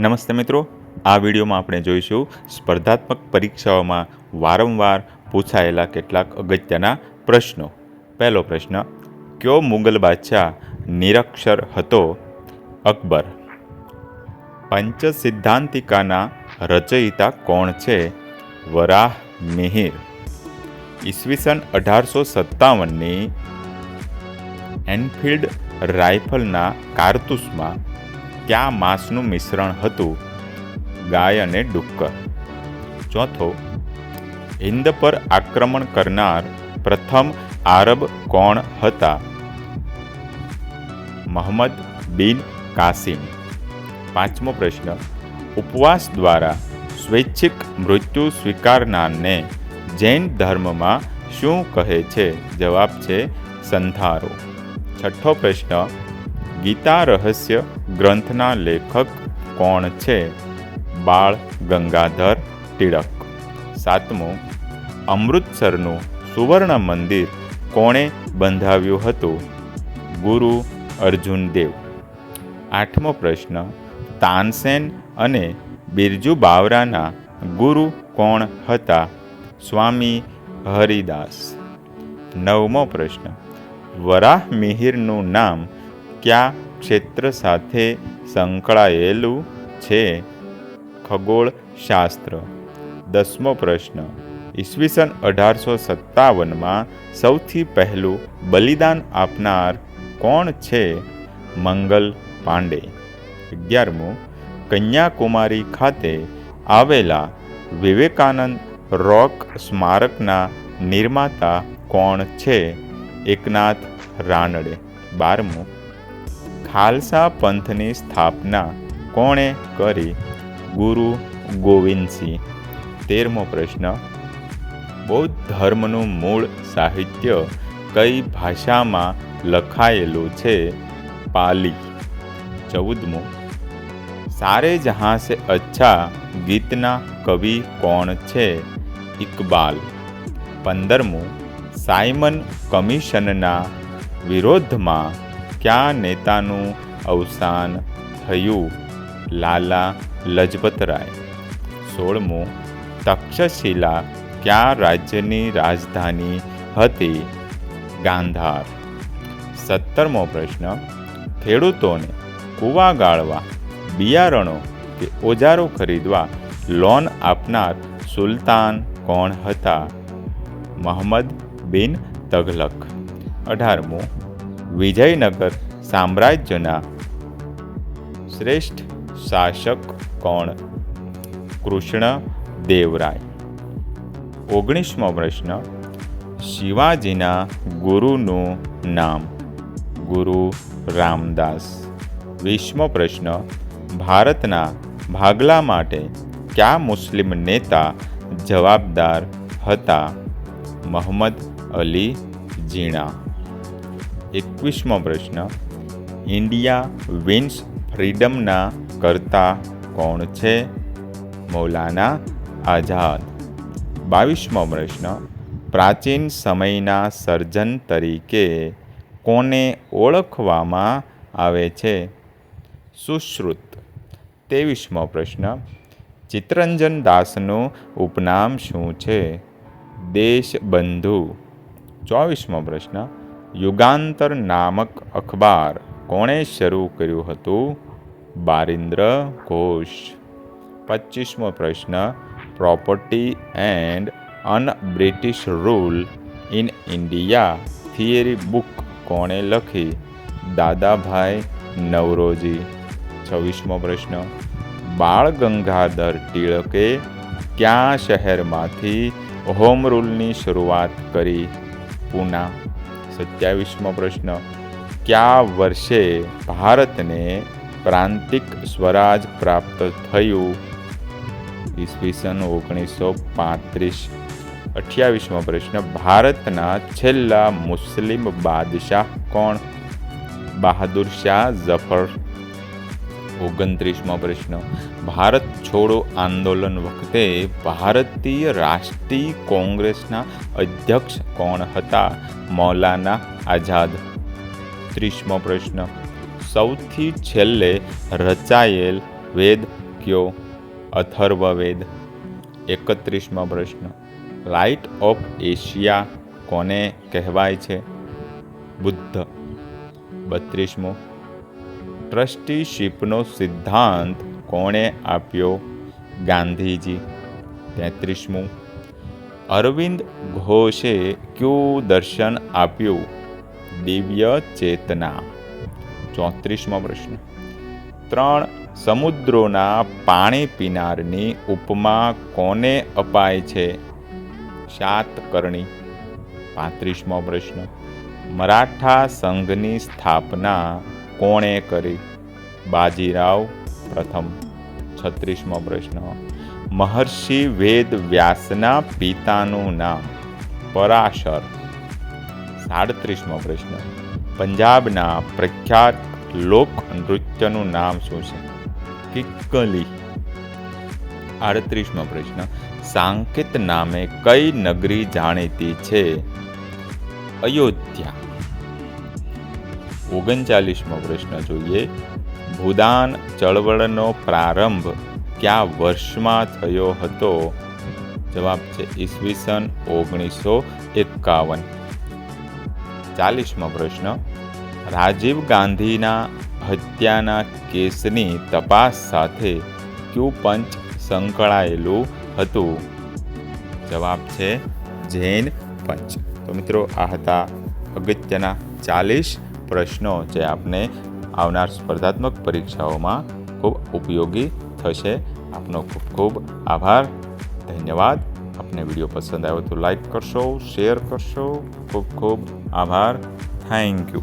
નમસ્તે મિત્રો. આ વિડીયોમાં આપણે જોઈશું સ્પર્ધાત્મક પરીક્ષાઓમાં વારંવાર પૂછાયેલા કેટલાક અગત્યના પ્રશ્નો. પહેલો પ્રશ્ન, કયો મુગલ બાદશાહ નિરક્ષર હતો? અકબર પંચ સિદ્ધાંતિકાના રચયિતા કોણ છે? વરાહ મિહિર, ઈસવીસન અઢારસો સત્તાવનની એનફિલ્ડ રાઇફલના કારતૂસમાં કયા માંસનું મિશ્રણ હતું. ગાય અને ડુક્કર. ચોથો, હિન્દ પર આક્રમણ કરનાર પ્રથમ આરબ કોણ હતા? મોહમ્મદ બિન કાસિમ. પાંચમો પ્રશ્ન, ઉપવાસ દ્વારા સ્વૈચ્છિક મૃત્યુ સ્વીકારનારને જૈન ધર્મમાં શું કહે છે? જવાબ છે સંથારો. છઠ્ઠો પ્રશ્ન ગીતા રહસ્ય ગ્રંથના લેખક કોણ છે? બાળ ગંગાધર તિળક સાતમું, અમૃતસરનું સુવર્ણ મંદિર કોણે બંધાવ્યું હતું? ગુરુ અર્જુન દેવ. આઠમો પ્રશ્ન, તાનસેન અને બિરજુ બાવરાના ગુરુ કોણ હતા? સ્વામી હરિદાસ. નવમો પ્રશ્ન, વરાહ મિહિરનું નામ કયા ક્ષેત્ર સાથે સંકળાયેલું છે? ખગોળશાસ્ત્ર. દસમો પ્રશ્ન. ઈસવીસન અઢારસો સત્તાવનમાં સૌથી પહેલું બલિદાન આપનાર કોણ છે? મંગલ પાંડે. અગિયારમું. કન્યાકુમારી ખાતે આવેલા વિવેકાનંદ રોક સ્મારકના નિર્માતા કોણ છે? એકનાથ રાનડે. બારમું. ખાલસા પંથની સ્થાપના કોણે કરી? ગુરુ ગોવિંદસિંહ. તેરમો પ્રશ્ન. બૌદ્ધ ધર્મનું મૂળ સાહિત્ય કઈ ભાષામાં લખાયેલું છે? પાલી. ચૌદમું. સારે જહાં સે અચ્છા ગીતના કવિ કોણ છે? ઇકબાલ. પંદરમું. સાયમન કમિશનના વિરોધમાં કયા નેતાનું અવસાન થયું? લાલા લજપતરાય. સોળમું, તક્ષશિલા કયા રાજ્યની રાજધાની હતી? ગાંધાર. સત્તરમો પ્રશ્ન, ખેડૂતોને કૂવા ગાળવા, બિયારણો કે ઓજારો ખરીદવા લોન આપનાર સુલતાન કોણ હતા? મોહમ્મદ બિન તઘલક અઢારમું વિજયનગર સામ્રાજ્યના શ્રેષ્ઠ શાસક કોણ? કૃષ્ણ દેવરાય. ઓગણીસમો પ્રશ્ન. શિવાજીના ગુરુનું નામ ગુરુ રામદાસ. વીસમો પ્રશ્ન. ભારતના ભાગલા માટે કયા મુસ્લિમ નેતા જવાબદાર હતા? મોહમ્મદ અલી જીણા. એકવીસમો પ્રશ્ન, ઇન્ડિયા વિન્સ ફ્રીડમના કરતા કોણ છે? મૌલાના આઝાદ. બાવીસમો પ્રશ્ન, પ્રાચીન સમયના સર્જન તરીકે કોને ઓળખવામાં આવે છે? સુશ્રુત. ત્રેવીસમો પ્રશ્ન ચિત્તરંજન દાસનું ઉપનામ શું છે? દેશબંધુ. ચોવીસમો પ્રશ્ન યુગાંતર નામક અખબાર કોણે શરૂ કર્યું હતું? બારિન્દ્ર ઘોષ. પચીસમો પ્રશ્ન property and un British rule in India theory book કોણે લખી? દાદાભાઈ નવરોજી. છવ્વીસમો પ્રશ્ન, બાળ ગંગાધર ટિળકે કયા શહેરમાંથી હોમ રૂલની શરૂઆત કરી? પૂના સત્યાવીસમો પ્રશ્ન. કયા વર્ષે ભારતને પ્રાંતિક સ્વરાજ પ્રાપ્ત થયું? ઈસવીસન ઓગણીસો પાંત્રીસ. અઠ્યાવીસમો પ્રશ્ન, ભારતના છેલ્લા મુસ્લિમ બાદશાહ કોણ? બહાદુર શાહ જફર ઓગણત્રીસમો પ્રશ્ન. ભારત છોડો આંદોલન વખતે ભારતીય રાષ્ટ્રીય કોંગ્રેસના અધ્યક્ષ કોણ હતા? મૌલાના આઝાદ. ત્રીસમો પ્રશ્ન. સૌથી છેલ્લે રચાયેલ વેદ કયો? અથર્વવેદ. એકત્રીસમો પ્રશ્ન. લાઇટ ઓફ એશિયા કોને કહેવાય છે? બુદ્ધ. બત્રીસમો. ટ્રસ્ટીશીપનો સિદ્ધાંત કોણે આપ્યો? ગાંધીજી. તેત્રીસમું. અરવિંદ ઘોષે કયું દર્શન આપ્યું? દિવ્ય ચેતના. ચોત્રીસમો પ્રશ્ન. ત્રણ સમુદ્રોના પાણી પીનારની ઉપમા કોને અપાય છે? સાતકર્ણી પાંત્રીસમો પ્રશ્ન. મરાઠા સંઘની સ્થાપના કોણે કરી? બાજીરાવ પ્રથમ છત્રીસમો પ્રશ્ન. મહર્ષિ વેદ વ્યાસના પિતાનું નામ પરાશર. સાડત્રીસમો પ્રશ્ન. પંજાબના પ્રખ્યાત લોક નૃત્યનું નામ શું છે? કિક્કલી. આડત્રીસમો પ્રશ્ન. સાંકેત નામે કઈ નગરી જાણીતી છે? અયોધ્યા. ઓગણચાલીસમો પ્રશ્ન જોઈએ. ભૂદાન ચળવળનો પ્રારંભ કયા વર્ષમાં થયો હતો? જવાબ છે ઈસવીસન ઓગણીસો એકાવન. ચાલીસમો પ્રશ્ન. રાજીવ ગાંધીના હત્યાના કેસની તપાસ સાથે ક્યુ પંચ સંકળાયેલું હતું? જવાબ છે જૈન પંચ. તો મિત્રો આ હતા અગત્યના ચાલીસ પ્રશ્નો જે આપને આવનાર સ્પર્ધાત્મક પરીક્ષાઓમાં ખૂબ ઉપયોગી થશે. આપનો ખૂબ ખૂબ આભાર. ધન્યવાદ. આપને વીડિયો પસંદ આવ્યો તો લાઈક કરશો, શેર કરશો. ખૂબ ખૂબ આભાર. Thank you.